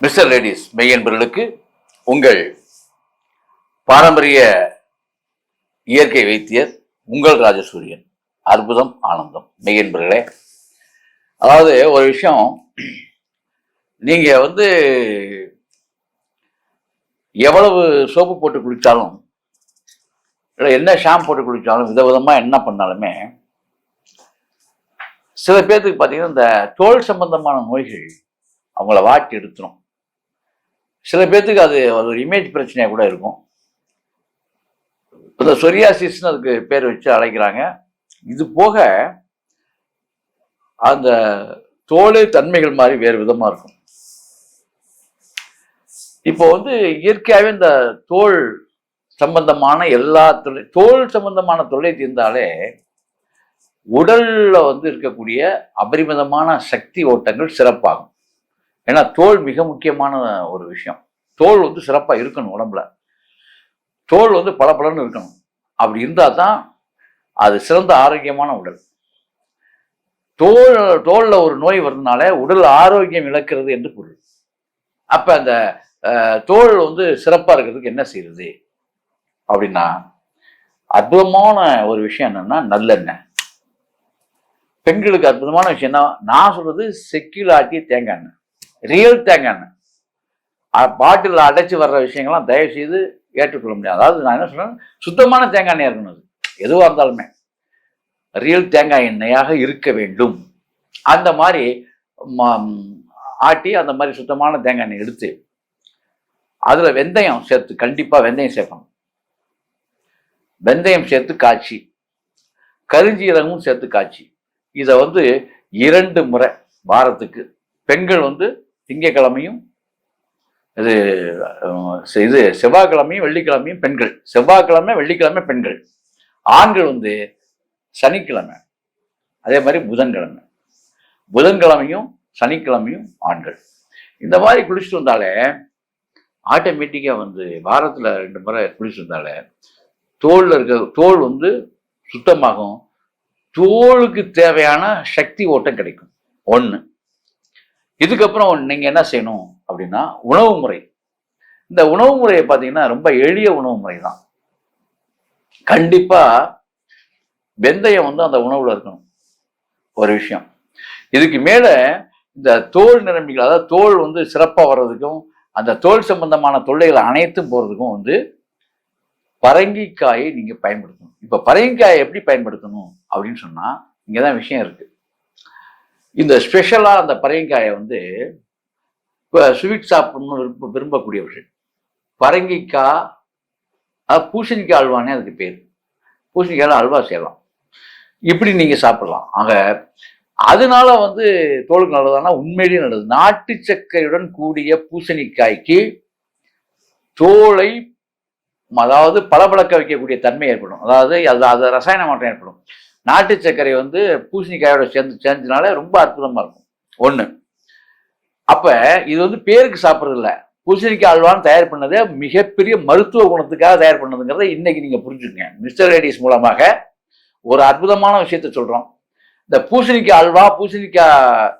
Mister ladies மெய்யன்பர்களுக்கு உங்கள் பாரம்பரிய இயற்கை வைத்தியர் உங்கள் ராஜசூரியன். அற்புதம் ஆனந்தம். மெய்யன்பர்களே அதாவது ஒரு விஷயம் நீங்க வந்து எவ்வளவு சோப்பு போட்டு குளித்தாலும் இல்லை என்ன ஷாம்பு போட்டு குளித்தாலும் விதவிதமாக என்ன பண்ணாலுமே சில பேர்த்துக்கு பார்த்தீங்கன்னா இந்த தோல் சம்பந்தமான நோய்கள் அவங்கள வாட்டி எடுத்துரும். சில பேர்த்துக்கு அது ஒரு இமேஜ் பிரச்சனையாக கூட இருக்கும். இந்த சொரியாசிஸ்னு அதுக்கு பேர் வச்சு அழைக்கிறாங்க. இது போக அந்த தோல் தன்மைகள் மாதிரி வேறு விதமாக இருக்கும். இப்போ வந்து இயற்கையாகவே இந்த தோல் சம்பந்தமான எல்லா தொல்லை தோல் சம்பந்தமான தொல்லை தீர்ந்தாலே உடலில் வந்து இருக்கக்கூடிய அபரிமிதமான சக்தி ஓட்டங்கள் சிறப்பாகும். ஏன்னா தோல் மிக முக்கியமான ஒரு விஷயம். தோல் வந்து சிறப்பாக இருக்கணும் உடம்புல. தோல் வந்து பளபளன்னு இருக்கணும். அப்படி இருந்தால் தான் அது சிறந்த ஆரோக்கியமான உடல். தோல் தோலில் ஒரு நோய் வருதுனால உடல் ஆரோக்கியம் இழக்கிறது என்று பொருள். அப்போ அந்த தோல் வந்து சிறப்பாக இருக்கிறதுக்கு என்ன செய்யறது அப்படின்னா அற்புதமான ஒரு விஷயம் என்னன்னா நல்லெண்ணெய். பெண்களுக்கு அற்புதமான விஷயம் என்ன நான் சொல்றது செக்கில் ஆட்டிய தேங்காய் எண்ணெய். ரியல் தேங்காய் எண்ணெய். பாட்டில் அடைச்சி வர்ற விஷயங்கள்லாம் தயவு செய்து ஏற்றுக்கொள்ள முடியாது. அதாவது நான் என்ன சொல்றேன் சுத்தமான தேங்காய் எண்ணெய் இருக்கணும். அது எதுவாக இருந்தாலுமே. ரியல் தேங்காய் எண்ணெயாக இருக்க வேண்டும். அந்த மாதிரி ம- ஆட்டி அந்த மாதிரி சுத்தமான தேங்காய் எண்ணெய் எடுத்து அதில் வெந்தயம் சேர்த்து கண்டிப்பாக வெந்தயம் சேர்க்கணும். வெந்தயம் சேர்த்து காய்ச்சி கருஞ்சீரகமும் சேர்த்து காய்ச்சி. இதை வந்து இரண்டு முறை வாரத்துக்கு. பெண்கள் வந்து திங்கக்கிழமையும் இது இது செவ்வாய்க்கிழமையும் வெள்ளிக்கிழமையும் பெண்கள். செவ்வாய்க்கிழமை வெள்ளிக்கிழமை பெண்கள். ஆண்கள் வந்து சனிக்கிழமை. அதே மாதிரி புதன்கிழமை. புதன்கிழமையும் சனிக்கிழமையும் ஆண்கள். இந்த மாதிரி குளிச்சுட்டு வந்தாலே ஆட்டோமேட்டிக்காக வந்து வாரத்தில் ரெண்டு முறை குளிச்சுட்டு வந்தாலே தோலில் இருக்க தோல் வந்து சுத்தமாகும். தோலுக்கு தேவையான சக்தி ஓட்டம் கிடைக்கும். ஒன்று இதுக்கப்புறம் நீங்கள் என்ன செய்யணும் அப்படின்னா உணவு முறை. இந்த உணவு முறையை பார்த்தீங்கன்னா ரொம்ப எளிய உணவு முறை தான். கண்டிப்பாக வெந்தயம் வந்து அந்த உணவில் இருக்கணும். ஒரு விஷயம். இதுக்கு மேலே இந்த தோல் நிரம்பிகள் அதாவது தோல் வந்து சிறப்பாக வர்றதுக்கும் அந்த தோல் சம்பந்தமான தொல்லைகள் அனைத்தும் போகிறதுக்கும் வந்து பரங்கிக்காயை நீங்கள் பயன்படுத்தணும். இப்போ பரங்கிக்காயை எப்படி பயன்படுத்தணும் அப்படின்னு சொன்னால் இங்கே தான் விஷயம் இருக்குது இந்த ஸ்பெஷலாக அந்த பரங்கிக்காயை வந்து இப்போ ஸ்வீட் சாப்பிடணும்னு விரும்ப விரும்பக்கூடியவர்கள். பரங்கிக்காய் அது பூசணிக்காய் அல்வானே அதுக்கு பேர். பூசணிக்காயில் அல்வா செய்யலாம். இப்படி நீங்கள் சாப்பிடலாம். ஆக அதனால வந்து தோலுக்கு நல்லதானா உண்மையிலேயே நல்லது. நாட்டு சர்க்கரையுடன் கூடிய பூசணிக்காய்க்கு தோலை அதாவது பளபளக்க வைக்கக்கூடிய தன்மை ஏற்படும். அதாவது அது அது ரசாயன மாற்றம் ஏற்படும். நாட்டு சர்க்கரை வந்து பூசணிக்காயோட சேர்ந்து சேர்ந்ததுனால ரொம்ப அற்புதமாக இருக்கும். ஒன்று அப்போ இது வந்து பேருக்கு சாப்பிட்றது இல்லை. பூசணிக்காய் அல்வான்னு தயார் பண்ணதே மிகப்பெரிய மருத்துவ குணத்துக்காக தயார் பண்ணதுங்கிறத இன்னைக்கு நீங்கள் புரிஞ்சுக்கங்க. மிஸ்டர் லேடிஸ் மூலமாக ஒரு அற்புதமான விஷயத்த சொல்கிறோம் இந்த பூசணிக்காய் அல்வா பூசணிக்காய்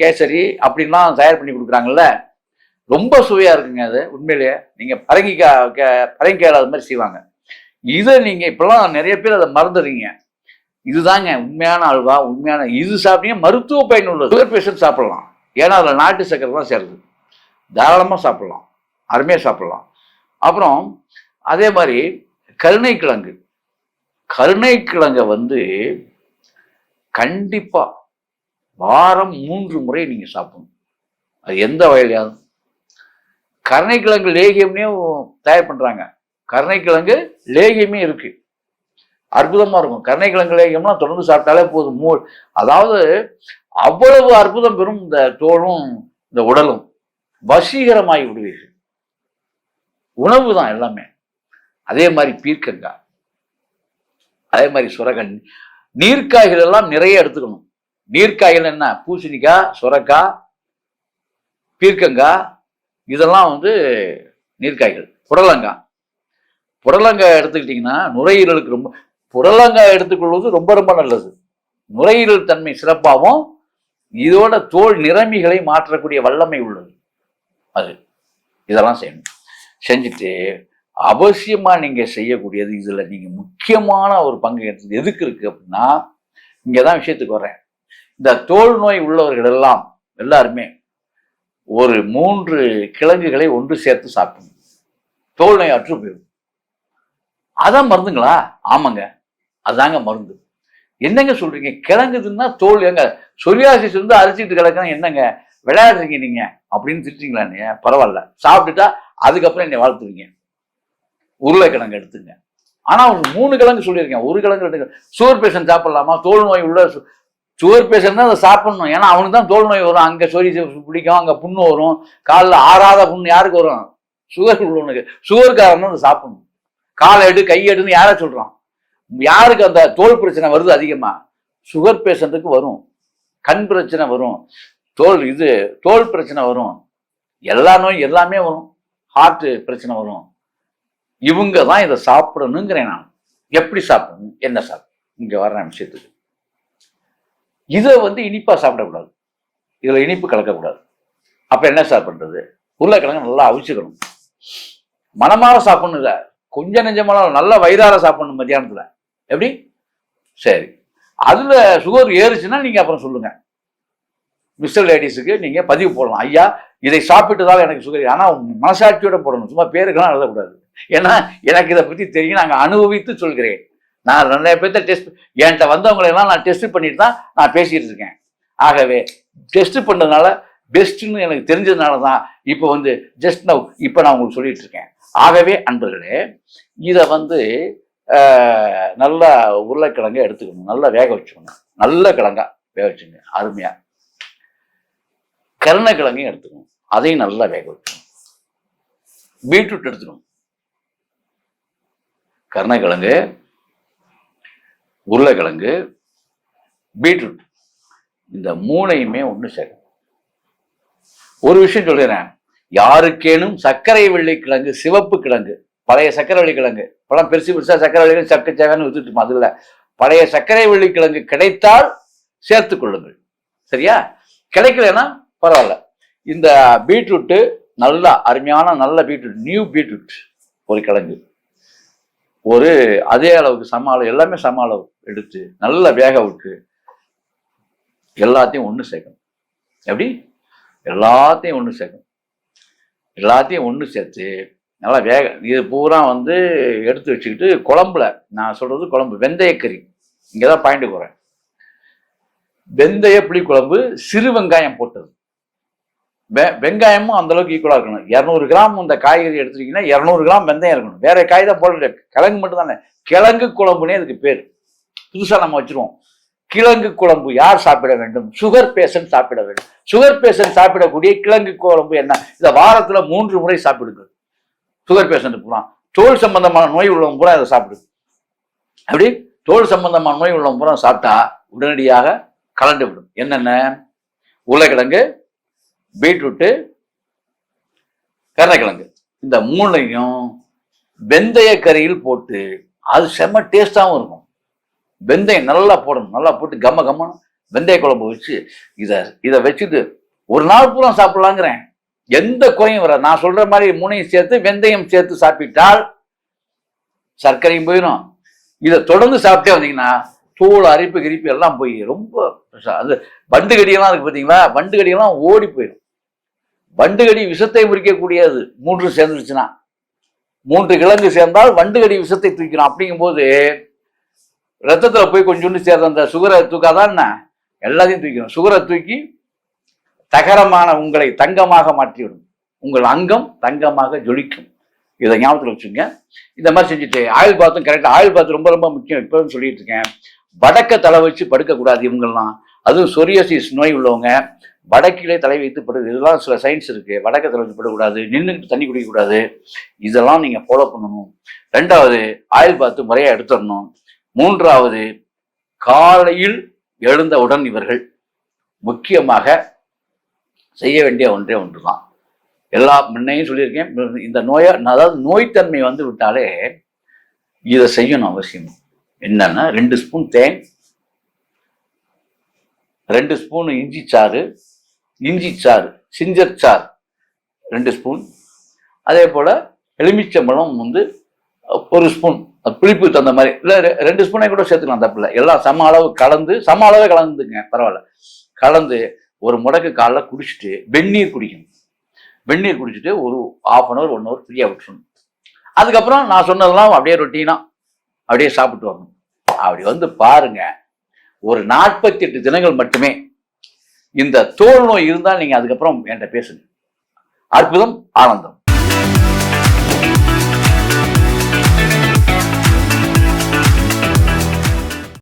கேசரி அப்படின்லாம் தயார் பண்ணி கொடுக்குறாங்கல்ல. ரொம்ப சுவையாக இருக்குங்க அது உண்மையிலேயே. நீங்கள் பரங்கிக்காய் கே- பரங்கிக்காயில் அது மாதிரி செய்வாங்க. இதை நீங்கள் இப்போல்லாம் நிறைய பேர் அதை மறந்துடுறீங்க. இதுதாங்க உண்மையான அல்வா உண்மையான இது சாப்பிட்டீங்க மருத்துவ பயன் உள்ளது சுகர் பேஷண்ட் சாப்பிடலாம். ஏன்னா அதில் நாட்டு சக்கரை தான் சேருது. தாராளமாக சாப்பிடலாம். அருமையாக சாப்பிடலாம். அப்புறம் அதே மாதிரி கருணை கிழங்கு கருணை கிழங்கை வந்து கண்டிப்பாக வாரம் மூன்று முறை நீங்கள் சாப்பிடணும். அது எந்த வகையிலையாவது. கருணைக்கிழங்கு லேகியம்னே தயார் பண்ணுறாங்க கருணைக்கிழங்கு லேகியமே இருக்குது அற்புதமாக இருக்கும். கருணைக்கிழங்கு லேகியம்லாம் தொடர்ந்து சாப்பிட்டாலே போதும். மூ அதாவது அவ்வளவு அற்புதம் பெறும் இந்த தோலும் இந்த உடலும். வசீகரமாகி விடுவீர்கள். உணவு தான் எல்லாமே. அதே மாதிரி பீர்க்கங்காய் அதே மாதிரி சுரகன் நீர்க்காய்கள் எல்லாம் நிறைய எடுத்துக்கணும். நீர்க்காய்கள் என்ன? பூசணிக்காய் சுரக்காய் பீர்க்கங்காய் இதெல்லாம் வந்து நீர்க்காய்கள். புடலங்காய் புடலங்காய் எடுத்துக்கிட்டிங்கன்னா நுரையீரலுக்கு ரொம்ப புடலங்காய் எடுத்துக்கொள்வது ரொம்ப ரொம்ப நல்லது. நுரையீரல் தன்மை சிறப்பாகவும் இதோட தோல் நிறமிகளை மாற்றக்கூடிய வல்லமை உள்ளது. அது. இதெல்லாம் செய்யணும். செஞ்சுட்டு அவசியமாக நீங்கள் செய்யக்கூடியது இதில் நீங்கள் முக்கியமான ஒரு பங்கு எடுத்தது எதுக்கு இருக்குது அப்படின்னா இங்கே தான் விஷயத்துக்கு வர்றேன். இந்த தோல் நோய் உள்ளவர்கள் எல்லாம் எல்லாருமே ஒரு மூன்று கிழங்குகளை ஒன்று சேர்த்து சாப்பிடணும். தோல் நோய் அற்று போயிடும். அதான் மருந்துங்களா? ஆமாங்க. அதாங்க மருந்து. என்னங்க சொல்றீங்க? கிழங்குதுன்னா தோல் எங்க சொரியாசிஸ் இருந்து அரிச்சிட்டு கிடக்குன்னா என்னங்க? விளையாடுறீங்க நீங்க. அப்படின்னு திட்டிங்களா நீங்க பரவாயில்ல. சாப்பிட்டுட்டா அதுக்கப்புறம் என்னை வாழ்த்துவீங்க. உருளைக்கிழங்கு எடுத்துங்க. ஆனா ஒரு மூணு கிழங்கு சொல்லியிருக்கேன். ஒரு கிழங்கு எடுத்துங்க சுகர் பேஷண்ட் சாப்பிடலாமா? தோல் நோய் உள்ள சுகர் பேஷண்ட் தான் அதை சாப்பிடணும். ஏன்னா அவனுக்கு தான் தோல் நோய் வரும். அங்கே சொரி பிடிக்கும். அங்கே புண்ணு வரும். காலில் ஆறாத புண்ணு யாருக்கு வரும்? சுகர் உள்ளவனுக்கு. சுகர்காரன் அதை சாப்பிடணும். காலை எடு கை எடுன்னு யாரை சொல்கிறான் யாருக்கு அந்த தோல் பிரச்சனை வருது அதிகமா? சுகர் பேஷண்ட்டுக்கு வரும். கண் பிரச்சனை வரும். தோல் இது தோல் பிரச்சனை வரும். எல்லா நோய் எல்லாமே வரும். ஹார்ட்டு பிரச்சனை வரும். இவங்க தான் இதை சாப்பிடணுங்கிறேன் நான். எப்படி சாப்பிடணும்? என்ன சாப்பிடணும்? இங்கே வர்ற விஷயத்துக்கு. இதை வந்து இனிப்பாக சாப்பிடக்கூடாது. இதில் இனிப்பு கலக்கக்கூடாது. அப்போ என்ன சார் பண்ணுறது உருளைக்கிழங்கு நல்லா அவிச்சுக்கணும். மனமாக சாப்பிடணும் கொஞ்சம் நெஞ்சமெல்லாம் நல்ல வயிறார சாப்பிடணும் மத்தியானத்தில். எப்படி? சரி. அதில் சுகர் ஏறுச்சுன்னா நீங்கள் அப்புறம் சொல்லுங்கள் மிஸ்டர் லேடிஸுக்கு நீங்கள் பதிவு போடலாம். ஐயா இதை சாப்பிட்டதால் எனக்கு சுகர் ஆனால் உங்க மனசாட்சியோட போடணும். சும்மா பேருக்கெல்லாம் எழுதக்கூடாது ஏன்னா எனக்கு இதை பற்றி தெரியும். நாங்கள் அனுபவித்து சொல்கிறேன். நான் நிறைய பேர்த்த டெஸ்ட் என்கிட்ட வந்தவங்களெல்லாம் நான் டெஸ்ட் பண்ணிட்டு தான் நான் பேசிகிட்டு இருக்கேன். ஆகவே டெஸ்ட் பண்ணதுனால பெஸ்ட்டுன்னு எனக்கு தெரிஞ்சதுனால தான் இப்போ வந்து ஜஸ்ட் நவ் இப்போ நான் உங்களுக்கு சொல்லிட்டு இருக்கேன். ஆகவே அன்பர்களே இதை வந்து நல்லா உருளைக்கிழங்க எடுத்துக்கணும். நல்லா வேக வச்சுக்கணும். நல்ல கிழங்கா வேக வச்சுங்க. அருமையாக கருணக்கிழங்கையும் எடுத்துக்கணும். அதையும் நல்லா வேக வச்சுக்கணும் பீட்ரூட் எடுத்துக்கணும். கருணக்கிழங்கு உருளைக்கிழங்கு பீட்ரூட். இந்த மூணையுமே ஒன்று சேரும் ஒரு விஷயம் சொல்லிடுறேன் யாருக்கேனும் சர்க்கரை வெள்ளி கிழங்கு சிவப்பு கிழங்கு பழைய சர்க்கரை கிழங்கு. பழம் பெருசு பெருசா சர்க்கரை வெள்ளி கிழங்கு, சக்கை சேவைன்னு வித்துட்டு அதில். பழைய சர்க்கரை வெள்ளி கிழங்கு கிடைத்தால் சேர்த்து கொள்ளுங்கள். சரியா? கிடைக்கலன்னா பரவாயில்ல. இந்த பீட்ரூட்டு நல்லா அருமையான நல்ல பீட்ரூட் நியூ பீட்ரூட் ஒரு கிழங்கு. ஒரு அதே அளவுக்கு சம அளவு எல்லாமே சம அளவு எடுத்து நல்ல வேக விட்டு எல்லாத்தையும் ஒன்று சேர்க்கணும். எப்படி? எல்லாத்தையும் ஒன்று சேர்க்கணும். எல்லாத்தையும் ஒன்று சேர்த்து நல்லா வேக இது பூரா வந்து எடுத்து வச்சுக்கிட்டு குழம்புல நான் சொல்கிறது குழம்பு வெந்தயக்கறி இங்கே தான் பாயிண்ட் போகிறேன் வெந்தய புளி குழம்பு சிறு வெங்காயம் போட்டது. வெ- வெங்காயமும் அந்த அளவுக்கு ஈக்குவலாக இருக்கணும். இரநூறு கிராம் இந்த காய்கறி எடுத்துட்டீங்கன்னா இரநூறு கிராம் வெந்தயம் இருக்கணும். வேற காய் தான் போட கிழங்கு மட்டும் தானே. கிழங்கு குழம்புனே அதுக்கு பேர். புதுசாக நம்ம வச்சிருவோம். கிழங்கு குழம்பு யார் சாப்பிட வேண்டும்? சுகர் பேஷண்ட் சாப்பிட வேண்டும். சுகர் பேஷண்ட் சாப்பிடக்கூடிய கிழங்கு குழம்பு என்ன? இதை வாரத்தில் மூன்று முறை சாப்பிடுங்கள் சுகர் பேஷண்ட் போகலாம் தோல் சம்பந்தமான நோய் உள்ளவங்க பூரா அதை சாப்பிடுது அப்படி தோல் சம்பந்தமான நோய் உள்ளவங்க பூரா சாப்பிட்டா உடனடியாக கலண்டு விடும். என்னென்ன? உருளைக்கிழங்கு பீட்ரூட்டு கருணைக்கிழங்கு. இந்த மூணையும் வெந்தய கறியில் போட்டு அது செம்ம டேஸ்டாகவும் இருக்கும். வெந்தயம் நல்லா போடணும். நல்லா போட்டு கம்ம கம்மன்னு வெந்தய குழம்பு வச்சு இதை இதை வச்சுட்டு ஒரு நாள் பூரா சாப்பிட்லாங்கிறேன். எந்த குறையும் வராது. நான் சொல்ற மாதிரி மூணையும் சேர்த்து வெந்தயம் சேர்த்து சாப்பிட்டால் சர்க்கரையும் போயிடும் இதை தொடர்ந்து சாப்பிட்டே வந்தீங்கன்னா தோல் அரிப்பு கிரிப்பு எல்லாம் போய் ரொம்ப அது வண்டு கடியெல்லாம் இருக்கு பார்த்தீங்களா வண்டு கடியெல்லாம் ஓடி போயிடும் வண்டு கடி விஷத்தை முறிக்கக்கூடியது. மூன்று சேர்ந்துருச்சுன்னா. மூன்று கிழங்கு சேர்ந்தால் வண்டு கடி விஷத்தை தூக்கிடும் அப்படிங்கும்போது ரத்தத்தில் போய் கொஞ்சோண்டு சேர்ந்த அந்த சுகரை தூக்காதான் என்ன? எல்லாத்தையும் தூக்கிடும் சுகரை தூக்கி தகரமான உங்களை தங்கமாக மாற்றிவிடும். உங்கள் அங்கம் தங்கமாக ஜொலிக்கும். இதை ஞாபகத்தில் வச்சுங்க இந்த மாதிரி செஞ்சுட்டு ஆயுள் பாத்தும் கரெக்டாக ஆயுள் பாத் ரொம்ப ரொம்ப முக்கியம். இப்போவும் சொல்லிட்டு இருக்கேன். வடக்க தலை வச்சு படுக்கக்கூடாது இவங்கெல்லாம் அதுவும் சொரியோசிஸ் நோய் உள்ளவங்க. வடக்கிலே தலை வைத்து படுது இதெல்லாம் சில சயின்ஸ் இருக்கு. வடக்க தலை வச்சு படக்கூடாது நின்றுக்கிட்டு தண்ணி குடிக்கக்கூடாது. இதெல்லாம் நீங்கள் ஃபாலோ பண்ணணும். ரெண்டாவது ஆயுள் பாத்து முறையாக எடுத்துடணும். மூன்றாவது காலையில் எழுந்தவுடன் இவர்கள் முக்கியமாக செய்ய வேண்டிய ஒன்றே ஒன்று தான் எல்லா முன்னையும் சொல்லியிருக்கேன். இந்த நோயை அதாவது நோய்த்தன்மை வந்து விட்டாலே இதை செய்யணும் அவசியம். என்னன்னா ரெண்டு ஸ்பூன் தேன் ரெண்டு ஸ்பூன் இஞ்சி சாறு இஞ்சி சாறு சிஞ்சர் சாறு ரெண்டு ஸ்பூன். அதே போல் எலுமிச்சம்பழம் வந்து ஒரு ஸ்பூன். அது புளிப்பு தகுந்த மாதிரி. இல்லை ரெண்டு ஸ்பூனை கூட சேர்த்துக்கலாம் தப்பில்லை எல்லாம் சம அளவு கலந்து சம அளவே கலந்துங்க பரவாயில்ல. கலந்து ஒரு முடக்கு காலைல குடிச்சிட்டு வெந்நீர் குடிக்கணும். வெந்நீர் குடிச்சிட்டு ஒரு half an hour one hour ஃப்ரீயாக விட்டுணும் அதுக்கப்புறம் நான் சொன்னதெல்லாம் அப்படியே ரொட்டீனாக அப்படியே சாப்பிட்டு வரணும். அப்படி வந்து பாருங்க ஒரு நாற்பத்தி எட்டு தினங்கள் மட்டுமே இந்த தோல் நோய் இருந்தால் நீங்கள் அதுக்கப்புறம் என்கிட்ட பேசுங்க. அற்புதம் ஆனந்தம்.